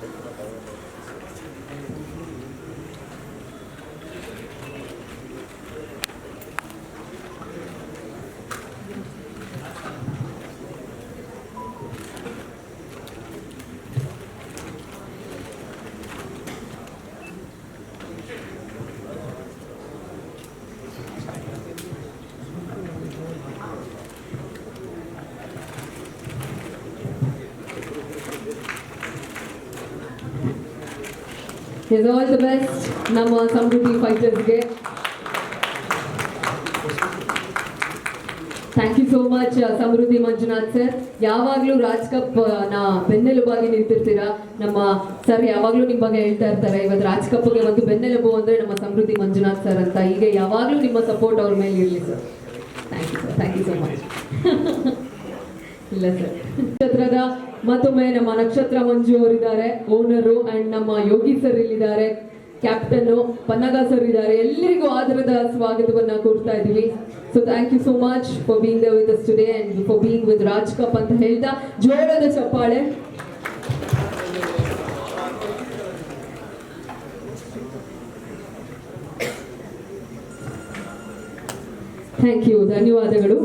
Gracias. Is all the best ನಮ್ಮ Samruddhi ಫೈಟರ್ಸ್ಗೆ thank you so much Samruddhi Manjunath sir ಯಾವಾಗಲೂ ರಾಜ್ ಕಪ್ನ ಬೆನ್ನೆಲುಬಾಗಿ ನಿಂತಿರ್ತೀರಾ? ನಮ್ಮ ಸರ್ ಯಾವಾಗಲೂ ನಿಮ್ಮ ಬಗ್ಗೆ ಹೇಳ್ತಾ ಇರ್ತಾರೆ. ಇವತ್ತು ರಾಜ್ ಕಪ್ಗೆ ಒಂದು ಬೆನ್ನೆಲುಬು ಅಂದ್ರೆ ನಮ್ಮ ಸಮೃದ್ಧಿ ಮಂಜುನಾಥ್ ಸರ್ ಅಂತ. ಹೀಗೆ ಯಾವಾಗಲೂ ನಿಮ್ಮ ಸಪೋರ್ಟ್ ಅವ್ರ ಮೇಲೆ ಇರಲಿ sir thank you sir thank you so much ಇಲ್ಲ ಸರ್. ನಕ್ಷತ್ರದ ಮತ್ತೊಮ್ಮೆ ನಮ್ಮ ನಕ್ಷತ್ರ ಮಂಜು ಅವರಿದ್ದಾರೆ. ಓನರು ಅಂಡ್ ನಮ್ಮ ಯೋಗಿ ಸರ್ ಇಲ್ಲಿದ್ದಾರೆ. ಕ್ಯಾಪ್ಟನ್ ಪನ್ನಗ ಸರ್ ಇದ್ದಾರೆ. ಎಲ್ಲರಿಗೂ ಆದರದ ಸ್ವಾಗತವನ್ನ ಕೊಡ್ತಾ ಇದೀವಿ so thank you so much for being the with today and for being with Raj Cup ಅಂತ ಹೇಳ್ತಾ ಜೋರದ ಚಪ್ಪಾಳೆ. ಥ್ಯಾಂಕ್ ಯು ಧನ್ಯವಾದಗಳು.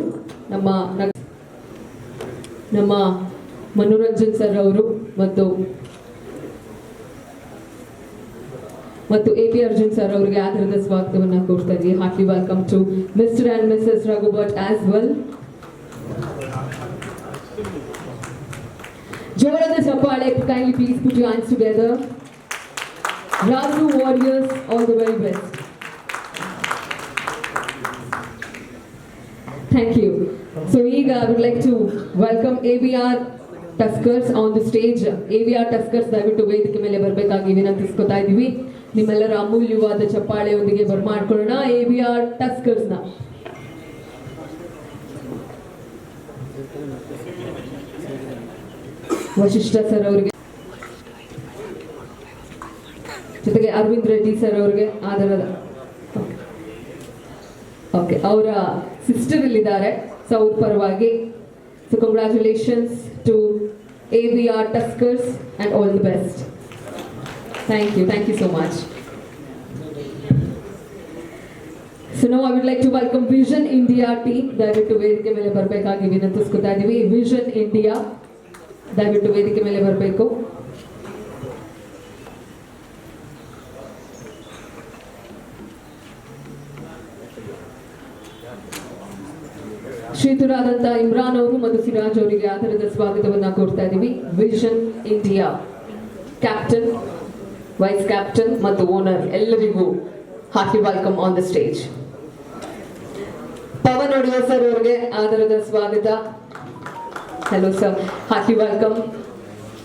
ನಮ್ಮ ನಮ್ಮ ಮನೋರಂಜನ್ ಸರ್ ಅವರು ಮತ್ತು ಮತ್ತು ಎ ಪಿ ಅರ್ಜುನ್ ಸರ್ ಅವರಿಗೆ ಆಧಾರದ ಸ್ವಾಗತವನ್ನು ಕೋರ್ತಾ ಇದ್ದೀವಿ heartly welcome to Mr and Mrs Raghu Bhat as well ಜೋರದ ಚಪ್ಪಾಳೆ kindly please put you hands together Raju Warriors all the very best Thank you. So ಈಗ I would like to welcome AVR Tuskers on the stage. AVR Tuskers, ದಯವಿಟ್ಟು ವೇದಿಕೆ ಮೇಲೆ ಬರಬೇಕಾಗಿ ವಿನಂತಿಸ್ಕೊತಾ ಇದ್ದೀವಿ. ನಿಮ್ಮೆಲ್ಲರ ಅಮೂಲ್ಯವಾದ ಚಪ್ಪಾಳೆಯೊಂದಿಗೆ ಬರ್ಮಾಡ್ಕೊಳ್ಳೋಣ AVR Tuskers ನ ವಶಿಷ್ಠ ಸರ್ ಅವರಿಗೆ. ಜೊತೆಗೆ ಅರವಿಂದ್ ರೆಡ್ಡಿ ಸರ್ ಅವರಿಗೆ ಆಧಾರದ ಓಕೆ, ಅವರ ಸಿಸ್ಟರ್ ಇಲ್ಲಿದ್ದಾರೆ ಸೊ ಅವ್ರ ಪರವಾಗಿ so congratulations to A B R Tuskers and all the best thank you thank you so much so ನಾವು I would like to welcome Vision India team ದಯವಿಟ್ಟು ವೇದಿಕೆ ಮೇಲೆ ಬರಬೇಕಾಗಿ ವಿನಂತಿಸ್ಕೊತಾ ಇದ್ದೀವಿ. ವಿಷನ್ ಇಂಡಿಯಾ ದಯವಿಟ್ಟು ವೇದಿಕೆ ಮೇಲೆ ಬರಬೇಕು. ಶ್ರೀತುರಾದಂತ ಇಮ್ರಾನ್ ಅವರು ಮತ್ತು ಸಿರಾಜ್ ಅವರಿಗೆ ಆಧಾರದ ಸ್ವಾಗತವನ್ನ ಕೋರ್ತಾ ಇದ್ದೀವಿ Vision India captain vice captain ಮತ್ತು ಓನರ್ ಎಲ್ಲರಿಗೂ heartly welcome on the stage Pavan Odeya sir ಅವರಿಗೆ ಆಧಾರದ ಸ್ವಾಗತ hello sir heartly welcome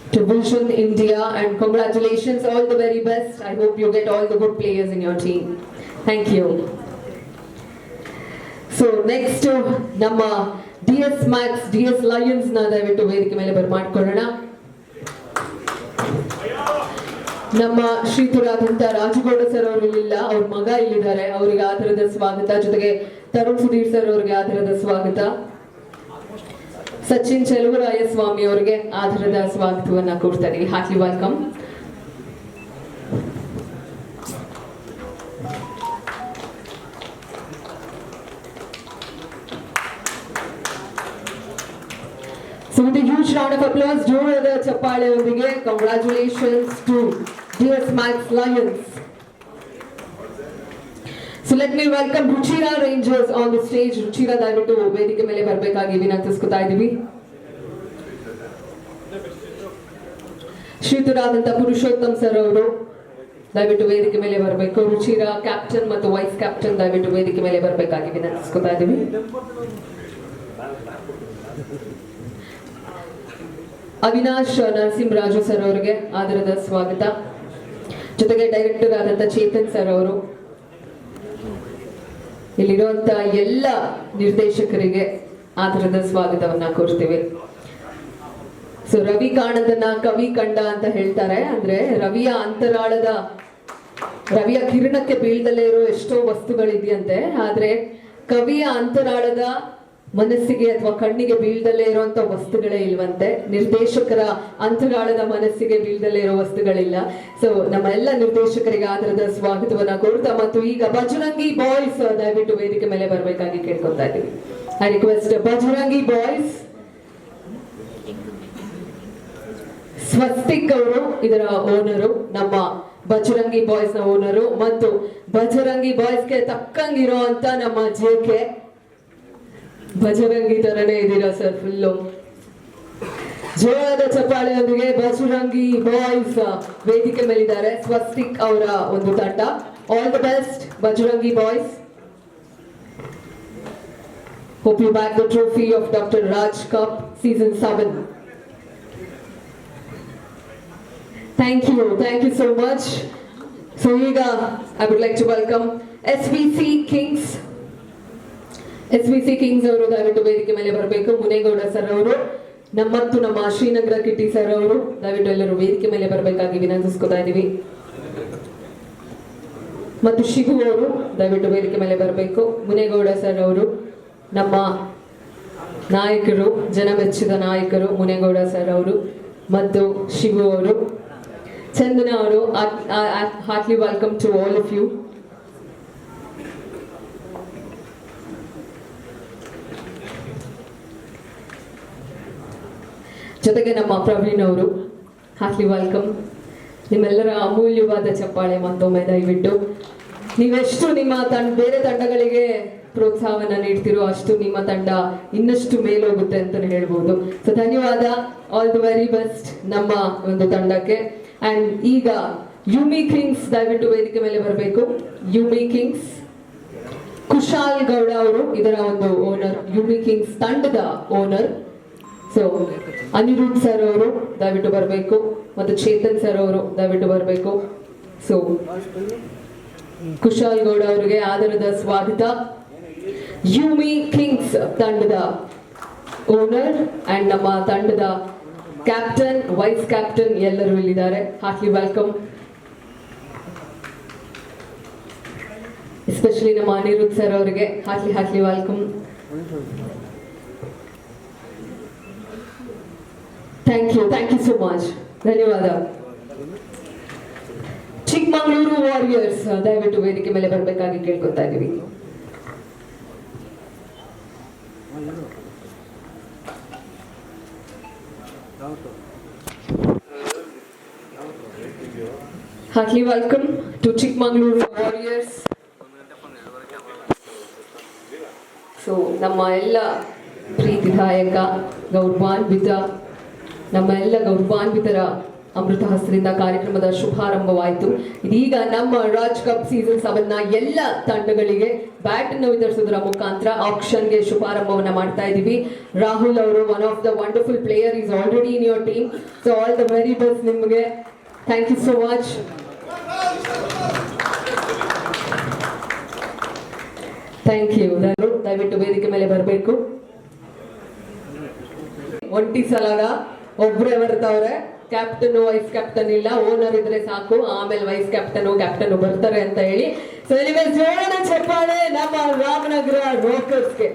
to Vision India and congratulations, all the very best. I hope you get all the good players in your team. Thank you. So next ನಮ್ಮ D S Max D S ಲಯನ್ಸ್ನ ದಯವಿಟ್ಟು ವೇದಿಕೆ ಮೇಲೆ ಬರ್ಮಾಡ್ಕೊಳ್ಳೋಣ. ನಮ್ಮ ಶ್ರೀತುರಾದಂತ Rajagouda sir ಅವರು ಇಲ್ಲಿಲ್ಲ, ಅವ್ರ ಮಗ ಇಲ್ಲಿದ್ದಾರೆ. ಅವರಿಗೆ ಆಧಾರದ ಸ್ವಾಗತ. ಜೊತೆಗೆ ತರುಣ್ ಸುಧೀರ್ ಸರ್ ಅವರಿಗೆ ಆಧಾರದ ಸ್ವಾಗತ. ಸಚಿನ್ ಚೆಲುವರಾಯ ಸ್ವಾಮಿ ಅವರಿಗೆ ತರದ ಸ್ವಾಗತವನ್ನ ಕೊಡ್ತಾರೆ ಹಾಕಿ ವೆಲ್ಕಮ್ round of applause, ಜೋರದ ಚಪ್ಪಾಳೆಯೊಂದಿಗೆ congratulations to D S Max Lions so let me welcome Ruchira Rangers on the stage Ruchira ದಯವಿಟ್ಟು ವೇದಿಕೆ ಮೇಲೆ ಬರಬೇಕಾಗಿ ವಿನಂತಿಸ್ಕೊತಾ ಇದ್ದೀವಿ. ಶ್ರೀತುರಾದಂತ ಪುರುಷೋತ್ತಮ್ ಸರ್ ಅವರು ದಯವಿಟ್ಟು ವೇದಿಕೆ ಮೇಲೆ ಬರಬೇಕು. ರುಚಿರಾ ಕ್ಯಾಪ್ಟನ್ ಮತ್ತು ವೈಸ್ ಕ್ಯಾಪ್ಟನ್ ದಯವಿಟ್ಟು ವೇದಿಕೆ ಮೇಲೆ ಬರಬೇಕಾಗಿ ವಿನಂತಿಸ್ಕೊತಾ ಇದ್ದೀವಿ. ಅವಿನಾಶ್ ನರಸಿಂಹರಾಜು ಸರ್ ಅವರಿಗೆ ಆದರದ ಸ್ವಾಗತ. ಜೊತೆಗೆ ಡೈರೆಕ್ಟರ್ ಆದಂತ ಚೇತನ್ ಸರ್ ಅವರು. ಇಲ್ಲಿರುವಂತ ಎಲ್ಲ ನಿರ್ದೇಶಕರಿಗೆ ಆದರದ ಸ್ವಾಗತವನ್ನ ಕೋರ್ತೀವಿ. ಸೊ ರವಿ ಕಾಣದನ್ನ ಕವಿ ಕಂಡ ಅಂತ ಹೇಳ್ತಾರೆ. ಅಂದ್ರೆ ರವಿಯ ಅಂತರಾಳದ, ರವಿಯ ಕಿರಣಕ್ಕೆ ಬೀಳ್ದಲ್ಲೇ ಇರೋ ಎಷ್ಟೋ ವಸ್ತುಗಳಿದೆಯಂತೆ. ಆದ್ರೆ ಕವಿಯ ಅಂತರಾಳದ ಮನಸ್ಸಿಗೆ ಅಥವಾ ಕಣ್ಣಿಗೆ ಬೀಳ್ದಲ್ಲೇ ಇರುವಂತ ವಸ್ತುಗಳೇ ಇಲ್ವಂತೆ. ನಿರ್ದೇಶಕರ ಅಂತರಾಳದ ಮನಸ್ಸಿಗೆ ಬೀಳ್ದಲ್ಲೇ ಇರೋ ವಸ್ತುಗಳಿಲ್ಲ. ಸೊ ನಮ್ಮ ಎಲ್ಲ ನಿರ್ದೇಶಕರಿಗೆ ಆಧಾರದ ಸ್ವಾಗತವನ್ನ ಕೋರ್ತಾ ಮತ್ತು ಈಗ ಬಜರಂಗಿ ಬಾಯ್ಸ್, ದಯವಿಟ್ಟು ವೇದಿಕೆ ಮೇಲೆ ಬರಬೇಕಾಗಿ ಕೇಳ್ಕೊತಾ ಇದ್ದೀವಿ. I request Bajrangi Boys, Swastik ಅವರು, ಇದರ ಓನರು ನಮ್ಮ ಬಜರಂಗಿ ಬಾಯ್ಸ್ನ ಓನರು ಮತ್ತು ಬಜರಂಗಿ ಬಾಯ್ಸ್ಗೆ ತಕ್ಕಂಗಿರೋ ನಮ್ಮ ಜೇಕೆ ಬಜರಂಗಿ ತರನೇ ಇದ್ದೀರಾ ಸರ್ ಫುಲ್ಲು ಜೋರಾದ ಚಪ್ಪಾಳೆಯೊಂದಿಗೆ ಬಜರಂಗಿ ಬಾಯ್ಸ್ ವೇದಿಕೆ ಮೇಲಿದ್ದಾರೆ ಸ್ವಸ್ತಿಕ್ ಅವರ ಒಂದು ತಂಡ all the best Bajrangi Boys hope you back the trophy of doctor Raj Cup season seven Thank you, thank you so much. So ಈಗ I would like to welcome SVC Kings. SVC Kings ಅವರು ದಯವಿಟ್ಟು ವೇದಿಕೆ ಮೇಲೆ ಬರಬೇಕು. Munegowda sir ಅವರು ನಮ್ಮತ್ತು ನಮ್ಮ Srinagar Kitty sir ಅವರು ದಯವಿಟ್ಟು ಎಲ್ಲರೂ ವೇದಿಕೆ ಮೇಲೆ ಬರಬೇಕಾಗಿ ವಿನಂತಿಸ್ಕೊತಾ ಇದೀವಿ. ಮತ್ತು ಶಿವು ಅವರು ದಯವಿಟ್ಟು ವೇದಿಕೆ ಮೇಲೆ ಬರಬೇಕು. ಮುನೇಗೌಡ ಸರ್ ಅವರು, ನಮ್ಮ ನಾಯಕರು, ಜನ ಮೆಚ್ಚಿದ ನಾಯಕರು ಮುನೇಗೌಡ ಸರ್ ಅವರು ಮತ್ತು ಶಿವು ಅವರು. ಚಂದನ ಅವರು heartly welcome to all of you. ಜೊತೆಗೆ ನಮ್ಮ ಪ್ರವೀಣ್ ಅವರು ಹಾರ್ಟ್ಲಿ ವೆಲ್ಕಮ್. ನಿಮ್ಮೆಲ್ಲರ ಅಮೂಲ್ಯವಾದ ಚಪ್ಪಾಳೆ ಮತ್ತೊಮ್ಮೆ ದಯವಿಟ್ಟು. ನೀವೆಷ್ಟು ನಿಮ್ಮ ತಂಡ, ಬೇರೆ ತಂಡಗಳಿಗೆ ಪ್ರೋತ್ಸಾಹವನ್ನ ನೀಡ್ತಿರೋ ಅಷ್ಟು ನಿಮ್ಮ ತಂಡ ಇನ್ನಷ್ಟು ಮೇಲೋಗುತ್ತೆ ಅಂತ ಹೇಳ್ಬೋದು. ಸೊ ಧನ್ಯವಾದ. ಆಲ್ ದಿ ವೆರಿ ಬೆಸ್ಟ್ ನಮ್ಮ ಒಂದು ತಂಡಕ್ಕೆ. ಅಂಡ್ ಈಗ ಯುಮಿ ಕಿಂಗ್ಸ್ ದಯವಿಟ್ಟು ವೇದಿಕೆ ಮೇಲೆ ಬರಬೇಕು. ಯುಮಿ ಕಿಂಗ್ಸ್ ಕುಶಾಲ್ ಗೌಡ ಅವರು, ಇದರ ಒಂದು ಓನರ್ ಯುಮಿ ಕಿಂಗ್ಸ್ ತಂಡದ ಓನರ್ ಸೊ ಅನಿರುದ್ಧ್ ಸರ್ ಅವರು, ದಯವಿಟ್ಟು ಬರಬೇಕು. ಮತ್ತು ಚೇತನ್ ಸರ್ ಅವರು, ದಯವಿಟ್ಟು ಬರಬೇಕು. ಸೊ ಕುಶಾಲ್ ಗೌಡ ಅವರಿಗೆ ಆದರದ ಸ್ವಾಗತ. ಯುಮಿ ಕಿಂಗ್ಸ್ ತಂಡದ ಓನರ್ ಅಂಡ್ ನಮ್ಮ ತಂಡದ ಕ್ಯಾಪ್ಟನ್ ವೈಸ್ ಕ್ಯಾಪ್ಟನ್ ಎಲ್ಲರೂ ಇಲ್ಲಿದ್ದಾರೆ. ಹಾರ್ಟ್ಲಿ ವೆಲ್ಕಮ್ ಎಸ್ಪೆಷಲಿ ನಮ್ಮ ಅನಿರುದ್ಧ್ ಸರ್ ಅವರಿಗೆ heartly heartly welcome thank you thank you so much ಧನ್ಯವಾದ ಚಿಕ್ಕಮಗಳೂರು ವಾರಿಯರ್ಸ್ ದಯವಿಟ್ಟು ವೇದಿಕೆ ಮೇಲೆ ಬರಬೇಕಾಗಿ ಕೇಳ್ಕೊತಾ ಇದೀವಿ heartly welcome to Chikkamagaluru Warriors so ನಮ್ಮ ಎಲ್ಲ ಪ್ರೀತಿದಾಯಕ ಗೌರವಾನ್ವಿತ ನಮ್ಮ ಎಲ್ಲ ಗೌರವಾನ್ವಿತರ ಅಮೃತ ಹಸ್ತದಿಂದ ಕಾರ್ಯಕ್ರಮದ ಶುಭಾರಂಭವಾಯಿತು. ಇದೀಗ ನಮ್ಮ ರಾಜ್ ಕಪ್ ಸೀಸನ್ ಸೆವೆನ್ನ ಎಲ್ಲ ತಂಡಗಳಿಗೆ ಬ್ಯಾಟ್ ಅನ್ನು ವಿತರಿಸುವುದರ ಮುಖಾಂತರ ಆಕ್ಷನ್ಗೆ ಶುಭಾರಂಭವನ್ನ ಮಾಡ್ತಾ ಇದೀವಿ ರಾಹುಲ್ ಅವರು one of the wonderful player is already in your team so all the very best ನಿಮಗೆ. Thank you so much thank you ದಯವಿಟ್ಟು ವೇದಿಕೆ ಮೇಲೆ ಬರಬೇಕು. ಒಂಟಿ ಸಲಾಗ ಒಬ್ರೇ ಬರ್ತಾವ್ರೆ ಕ್ಯಾಪ್ಟನ್ ವೈಸ್ ಕ್ಯಾಪ್ಟನ್ ಇಲ್ಲ ಓನರ್ ಇದ್ರೆ ಸಾಕು, ಆಮೇಲೆ ವೈಸ್ ಕ್ಯಾಪ್ಟನ್ ಕ್ಯಾಪ್ಟನ್ ಬರ್ತಾರೆ ಅಂತ ಹೇಳಿ. ಸೊ ಜೋಳನ ಚಪ್ಪಾಳೆ ನಮ್ಮ ರಾಮನಗರ ರೋಕರ್ಸ್ಗೆ